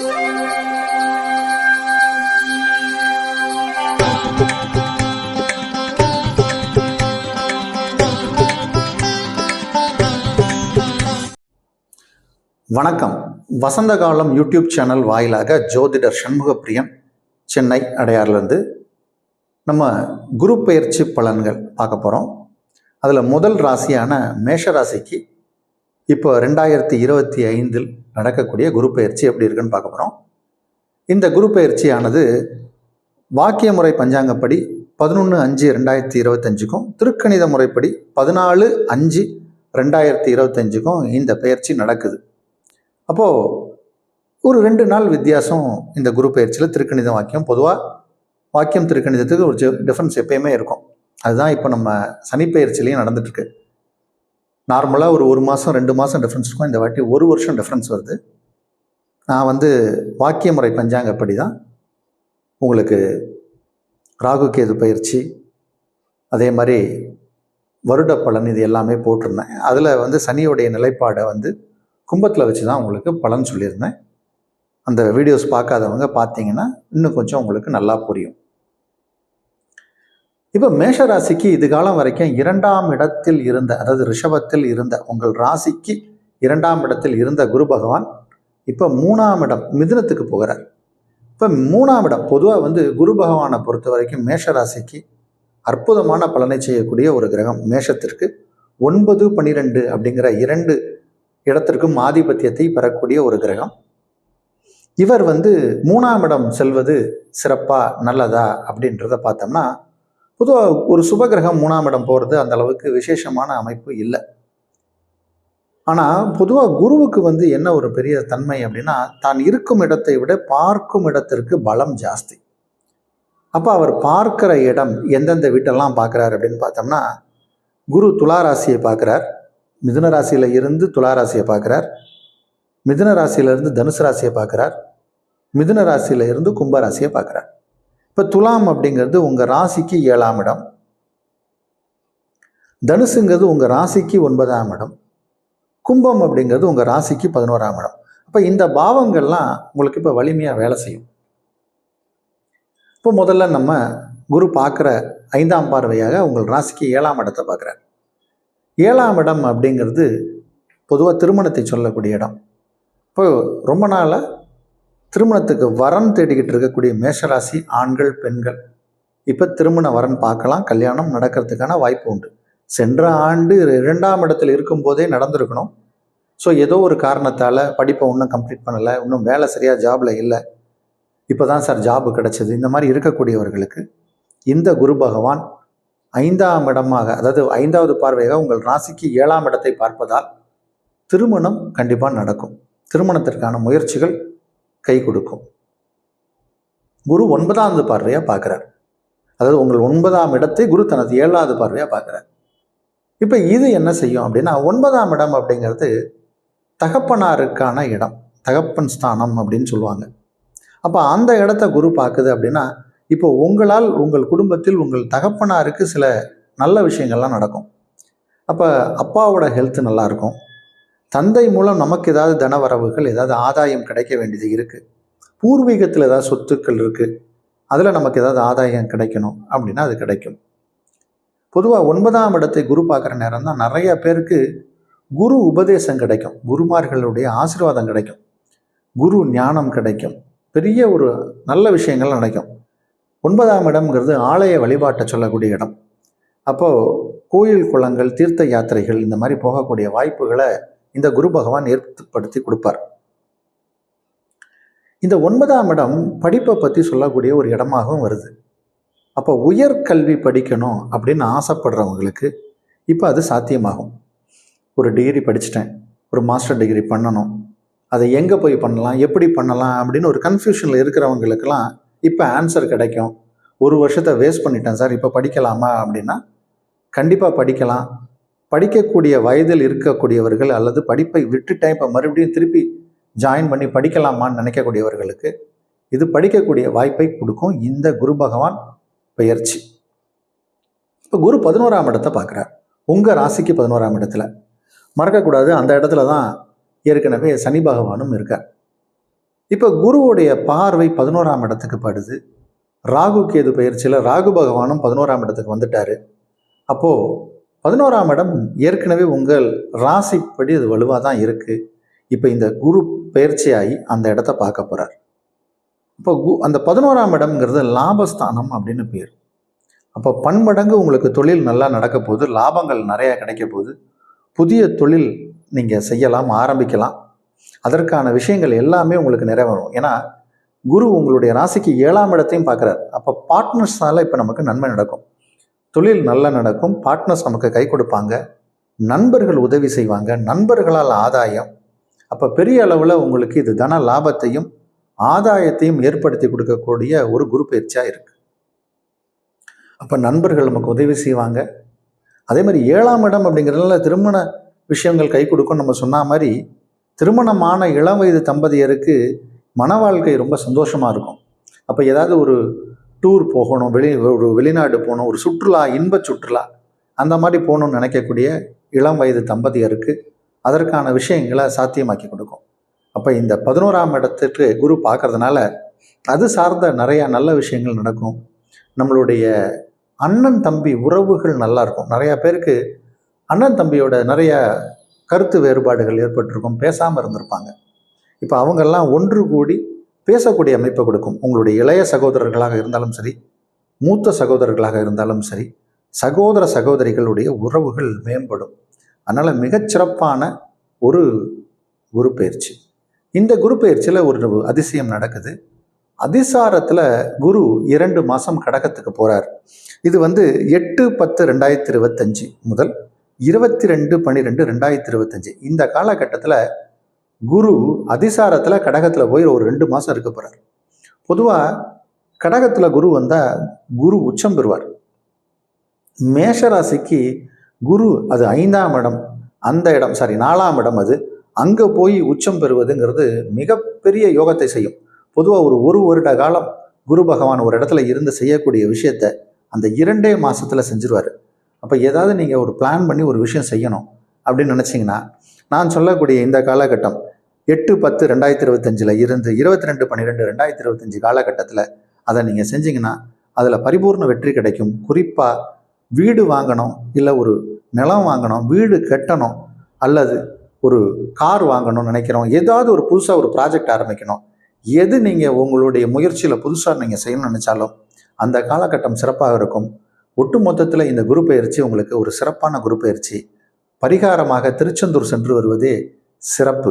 வணக்கம். வசந்த காலம் YouTube channel வாயிலாக ஜோதிடர் சண்முகப்பிரியன் சென்னை அடையார்லேருந்து நம்ம குரு பயிற்சி பலன்கள் பார்க்க போகிறோம் அதில் முதல் ராசியான மேஷ ராசிக்கு இப்போ ரெண்டாயிரத்தி இருபத்தி ஐந்தில் நடக்கக்கூடிய குரு பெயர்ச்சி எப்படி இருக்குன்னு பார்க்க போகிறோம் இந்த குரு பயிற்சியானது வாக்கிய முறை பஞ்சாங்கப்படி பதினொன்று அஞ்சு ரெண்டாயிரத்தி இருபத்தஞ்சுக்கும் திருக்கணித முறைப்படி பதினாலு அஞ்சு ரெண்டாயிரத்தி இருபத்தஞ்சுக்கும் இந்த பயிற்சி நடக்குது. அப்போது ஒரு ரெண்டு நாள் வித்தியாசம் இந்த குரு பயிற்சியில் திருக்கணித வாக்கியம். பொதுவாக வாக்கியம் திருக்கணிதத்துக்கு ஒரு டிஃப்ரென்ஸ் எப்பயுமே இருக்கும். அதுதான் இப்போ நம்ம சனி பயிற்சிலையும் நடந்துட்டுருக்கு நார்மலாக ஒரு ஒரு மாதம் ரெண்டு மாதம் டிஃப்ரென்ஸ் இருக்கும். இந்த வாட்டி ஒரு வருஷம் டிஃப்ரென்ஸ் வருது. நான் வந்து வாக்கிய முறை பஞ்சாங்கப்படி தான் உங்களுக்கு ராகு கேது பயிற்சி அதே மாதிரி வருட பலன் இது எல்லாமே போட்டிருந்தேன். அதில் வந்து சனியுடைய நிலைப்பாடை வந்து கும்பத்தில் வச்சு தான் உங்களுக்கு பலன் சொல்லியிருந்தேன். அந்த வீடியோஸ் பார்க்காதவங்க பார்த்தீங்கன்னா இன்னும் கொஞ்சம் உங்களுக்கு நல்லா புரியும். இப்போ மேஷ ராசிக்கு இது காலம் வரைக்கும் இரண்டாம் இடத்தில் இருந்த அதாவது ரிஷபத்தில் இருந்த உங்கள் ராசிக்கு இரண்டாம் இடத்தில் இருந்த குரு பகவான் இப்போ மூணாம் இடம் மிதுனத்துக்கு போகிறார். இப்போ மூணாம் இடம் பொதுவாக வந்து குரு பகவானை பொறுத்த வரைக்கும் மேஷராசிக்கு அற்புதமான பலனை செய்யக்கூடிய ஒரு கிரகம் மேஷத்திற்கு. ஒன்பது பன்னிரெண்டு அப்படிங்கிற இரண்டு இடத்திற்கும் ஆதிபத்தியத்தை பெறக்கூடிய ஒரு கிரகம். இவர் வந்து மூணாம் இடம் செல்வது சிறப்பா நல்லதா அப்படின்றத பார்த்தோம்னா பொதுவாக ஒரு சுபகிரகம் மூணாம் இடம் போகிறது அந்த அளவுக்கு விசேஷமான அமைப்பு இல்லை. ஆனால் பொதுவாக குருவுக்கு வந்து என்ன ஒரு பெரிய தன்மை அப்படின்னா தான் இருக்கும் இடத்தை விட பார்க்கும் இடத்திற்கு பலம் ஜாஸ்தி. அப்போ அவர் பார்க்கிற இடம் எந்தெந்த வீட்டெல்லாம் பார்க்குறாரு அப்படின்னு பார்த்தோம்னா குரு துளாராசியை பார்க்குறார் மிதுன ராசியில் இருந்து துளாராசியை பார்க்குறார் மிதுன ராசியிலிருந்து தனுசு ராசியை பார்க்குறார் மிதுன ராசியில இருந்து கும்பராசியை பார்க்குறார். இப்போ துலாம் அப்படிங்கிறது உங்கள் ராசிக்கு ஏழாம் இடம். தனுசுங்கிறது உங்கள் ராசிக்கு ஒன்பதாம் இடம். கும்பம் அப்படிங்கிறது உங்கள் ராசிக்கு பதினோராம் இடம். அப்போ இந்த பாவங்கள்லாம் உங்களுக்கு இப்போ வலிமையாக வேலை செய்யும். இப்போ முதல்ல நம்ம குரு பார்க்குற ஐந்தாம் பார்வையாக உங்கள் ராசிக்கு ஏழாம் இடத்தை பார்க்குறார். ஏழாம் இடம் அப்படிங்கிறது பொதுவாக திருமணத்தை சொல்லக்கூடிய இடம். இப்போ ரொம்ப நாளாக திருமணத்துக்கு வரன் தேடிக்கிட்டு இருக்கக்கூடிய மேஷராசி ஆண்கள் பெண்கள். இப்போ திருமண வரன் பார்க்கலாம். கல்யாணம் நடக்கிறதுக்கான வாய்ப்பு உண்டு. சென்ற ஆண்டு இரண்டாம் இடத்தில் இருக்கும்போதே நடந்திருக்கணும். ஸோ ஏதோ ஒரு காரணத்தால் படிப்பை இன்னும் கம்ப்ளீட் பண்ணலை. இன்னும் வேலை சரியாக ஜாபில் இல்லை. இப்போ தான் சார் ஜாபு கிடச்சிது. இந்த மாதிரி இருக்கக்கூடியவர்களுக்கு இந்த குரு பகவான் ஐந்தாம் இடமாக அதாவது ஐந்தாவது பார்வையாக உங்கள் ராசிக்கு ஏழாம் இடத்தை பார்ப்பதால் திருமணம் கண்டிப்பாக நடக்கும். திருமணத்திற்கான முயற்சிகள் கை கொடுக்கும். குரு ஒன்பதாவது பார்வையாக பார்க்குறார். அதாவது உங்கள் ஒன்பதாம் இடத்தை குரு தனது ஏழாவது பார்வையாக பார்க்குறார். இப்போ இது என்ன செய்யும் அப்படின்னா ஒன்பதாம் இடம் அப்படிங்கிறது தகப்பனாருக்கான இடம் தகப்பன் ஸ்தானம் அப்படின்னு சொல்லுவாங்க. அப்போ அந்த இடத்த குரு பார்க்குது அப்படின்னா இப்போ உங்களால் உங்கள் குடும்பத்தில் உங்கள் தகப்பனாருக்கு சில நல்ல விஷயங்கள்லாம் நடக்கும். அப்போ அப்பாவோட ஹெல்த் நல்லாயிருக்கும் தந்தை மூலம் நமக்கு ஏதாவது தனவரவுகள் ஏதாவது ஆதாயம் கிடைக்க வேண்டியது இருக்குது பூர்வீகத்தில் ஏதாவது சொத்துக்கள் இருக்குது அதில் நமக்கு ஏதாவது ஆதாயம் கிடைக்கணும் அப்படின்னா அது கிடைக்கும். பொதுவாக ஒன்பதாம் இடத்தை குரு பார்க்குற நேரம் தான் நிறைய பேருக்கு குரு உபதேசம் கிடைக்கும். குருமார்களுடைய ஆசீர்வாதம் கிடைக்கும். குரு ஞானம் கிடைக்கும். பெரிய ஒரு நல்ல விஷயங்கள் நடக்கும். ஒன்பதாம் இடம்ங்கிறது ஆலய வழிபாட்டை சொல்லக்கூடிய இடம். அப்போது கோயில் குளங்கள் தீர்த்த யாத்திரைகள் இந்த மாதிரி போகக்கூடிய வாய்ப்புகளை இந்த குரு பகவான் ஏற்படுத்தி கொடுப்பார். இந்த ஒன்பதாம் இடம் படிப்பை பற்றி சொல்லக்கூடிய ஒரு இடமாகவும் வருது. அப்போ உயர்கல்வி படிக்கணும் அப்படின்னு ஆசைப்படுறவங்களுக்கு இப்போ அது சாத்தியமாகும். ஒரு டிகிரி படிச்சிட்டேன் ஒரு மாஸ்டர் டிகிரி பண்ணணும் அதை எங்கே போய் பண்ணலாம் எப்படி பண்ணலாம் அப்படின்னு ஒரு கன்ஃபியூஷனில் இருக்கிறவங்களுக்கெல்லாம் இப்போ ஆன்சர் கிடைக்கும். ஒரு வருஷத்தை வேஸ்ட் பண்ணிட்டேன் சார் இப்போ படிக்கலாமா அப்படின்னா கண்டிப்பாக படிக்கலாம். படிக்கக்கூடிய வயதில் இருக்கக்கூடியவர்கள் அல்லது படிப்பை விட்டுட்டேன் இப்போ மறுபடியும் திருப்பி ஜாயின் பண்ணி படிக்கலாமான்னு நினைக்கக்கூடியவர்களுக்கு இது படிக்கக்கூடிய வாய்ப்பை கொடுக்கும். இந்த குரு பகவான் பெயர்ச்சி. இப்போ குரு பதினோராம் இடத்தை பார்க்குறார். உங்கள் ராசிக்கு பதினோராம் இடத்துல. மறக்கக்கூடாது அந்த இடத்துல தான் ஏற்கனவே சனி பகவானும் இருக்கார். இப்போ குருவுடைய பார்வை பதினோராம் இடத்துக்கு படுது. ராகு கேது பயிற்சியில் ராகு பகவானும் பதினோராம் இடத்துக்கு வந்துட்டார். அப்போது பதினோராம் இடம் ஏற்கனவே உங்கள் ராசிப்படி அது வலுவாக தான் இருக்குது இப்போ இந்த குரு பயிற்சியாகி அந்த இடத்த பார்க்க போகிறார் இப்போ கு அந்த பதினோராம் இடம்ங்கிறது லாபஸ்தானம் அப்படின்னு பேர். அப்போ பன்மடங்கு உங்களுக்கு தொழில் நல்லா நடக்க போகுது லாபங்கள் நிறையா கிடைக்க போகுது. புதிய தொழில் நீங்கள் செய்யலாம் ஆரம்பிக்கலாம். அதற்கான விஷயங்கள் எல்லாமே உங்களுக்கு நிறைவேறும். ஏன்னா குரு உங்களுடைய ராசிக்கு ஏழாம் இடத்தையும் பார்க்குறாரு. அப்போ பார்ட்னர்ஸ்னால இப்போ நமக்கு நன்மை நடக்கும். தொழில் நல்லா நடக்கும் பார்ட்னர்ஸ் நமக்கு கை கொடுப்பாங்க நண்பர்கள் உதவி செய்வாங்க நண்பர்களால் ஆதாயம். அப்போ பெரிய அளவில் உங்களுக்கு இது தன லாபத்தையும் ஆதாயத்தையும் ஏற்படுத்தி கொடுக்கக்கூடிய ஒரு குரு பயிற்சியாக இருக்கு. அப்போ நண்பர்கள் நமக்கு உதவி செய்வாங்க. அதே மாதிரி ஏழாம் இடம் அப்படிங்கிறதுனால திருமண விஷயங்கள் கை கொடுக்கும் நம்ம சொன்ன மாதிரி திருமணமான இளம் வயது தம்பதியருக்கு மன வாழ்க்கை ரொம்ப சந்தோஷமாக இருக்கும். அப்போ ஏதாவது ஒரு டூர் போகணும் வெளி ஒரு வெளிநாடு போகணும் ஒரு சுற்றுலா இன்ப சுற்றுலா அந்த மாதிரி போகணும்னு நினைக்கக்கூடிய இளம் வயது தம்பதியருக்கு அதற்கான விஷயங்களை சாத்தியமாக்கி கொடுக்கும். அப்போ இந்த பதினோராம் இடத்துக்கு குரு பார்க்கறதுனால அது சார்ந்த நிறையா நல்ல விஷயங்கள் நடக்கும். நம்மளுடைய அண்ணன் தம்பி உறவுகள் நல்லா இருக்கும். நிறையா பேருக்கு அண்ணன் தம்பியோட நிறைய கருத்து வேறுபாடுகள் ஏற்பட்டிருக்கும். பேசாமல் இருந்திருப்பாங்க. இப்போ அவங்கெல்லாம் ஒன்று கூடி பேசக்கூடிய அமைப்பை கொடுக்கும். உங்களுடைய இளைய சகோதரர்களாக இருந்தாலும் சரி மூத்த சகோதரர்களாக இருந்தாலும் சரி சகோதர சகோதரிகளுடைய உறவுகள் மேம்படும். அதனால் மிகச்சிறப்பான ஒரு குரு பயிற்சி. இந்த குரு பயிற்சியில் ஒரு அதிசயம் நடக்குது. அதிசாரத்தில் குரு இரண்டு மாதம் கடகத்துக்கு போகிறார் இது வந்து எட்டு பத்து ரெண்டாயிரத்தி இருபத்தஞ்சி முதல் இருபத்தி ரெண்டு பன்னிரெண்டு ரெண்டாயிரத்தி இருபத்தஞ்சி. இந்த காலகட்டத்தில் குரு அதிசாரத்தில் கடகத்தில் போய் ஒரு ரெண்டு மாதம் இருக்க போகிறார் பொதுவாக கடகத்தில் குரு வந்தால் குரு உச்சம் பெறுவார். மேஷராசிக்கு குரு அது ஐந்தாம் இடம் அந்த இடம் சாரி நாலாம் இடம் அது. அங்கே போய் உச்சம் பெறுவதுங்கிறது மிகப்பெரிய யோகத்தை செய்யும். பொதுவாக ஒரு ஒரு வருட காலம் குரு பகவான் ஒரு இடத்துல இருந்து செய்யக்கூடிய விஷயத்த அந்த இரண்டே மாதத்தில் செஞ்சிருவார். அப்போ ஏதாவது நீங்கள் ஒரு பிளான் பண்ணி ஒரு விஷயம் செய்யணும் அப்படின்னு நினச்சிங்கன்னா நான் சொல்லக்கூடிய இந்த காலகட்டம் எட்டு பத்து ரெண்டாயிரத்தி இருபத்தஞ்சில் இருந்து இருபத்தி ரெண்டு பன்னிரெண்டு ரெண்டாயிரத்தி இருபத்தஞ்சி காலகட்டத்தில் அதை நீங்கள் செஞ்சீங்கன்னா அதில் பரிபூர்ண வெற்றி கிடைக்கும். குறிப்பாக வீடு வாங்கணும் இல்லை ஒரு நிலம் வாங்கணும் வீடு கட்டணும் அல்லது ஒரு கார் வாங்கணும்னு நினைக்கிறோம். ஏதாவது ஒரு புதுசாக ஒரு ப்ராஜெக்ட் ஆரம்பிக்கணும். எது நீங்கள் உங்களுடைய முயற்சியில் புதுசாக நீங்கள் செய்யணும்னு நினச்சாலும் அந்த காலகட்டம் சிறப்பாக இருக்கும். ஒட்டு மொத்தத்தில் இந்த குரு பயிற்சி உங்களுக்கு ஒரு சிறப்பான குரு பயிற்சி. பரிகாரமாக திருச்செந்தூர் சென்று வருவதே சிறப்பு.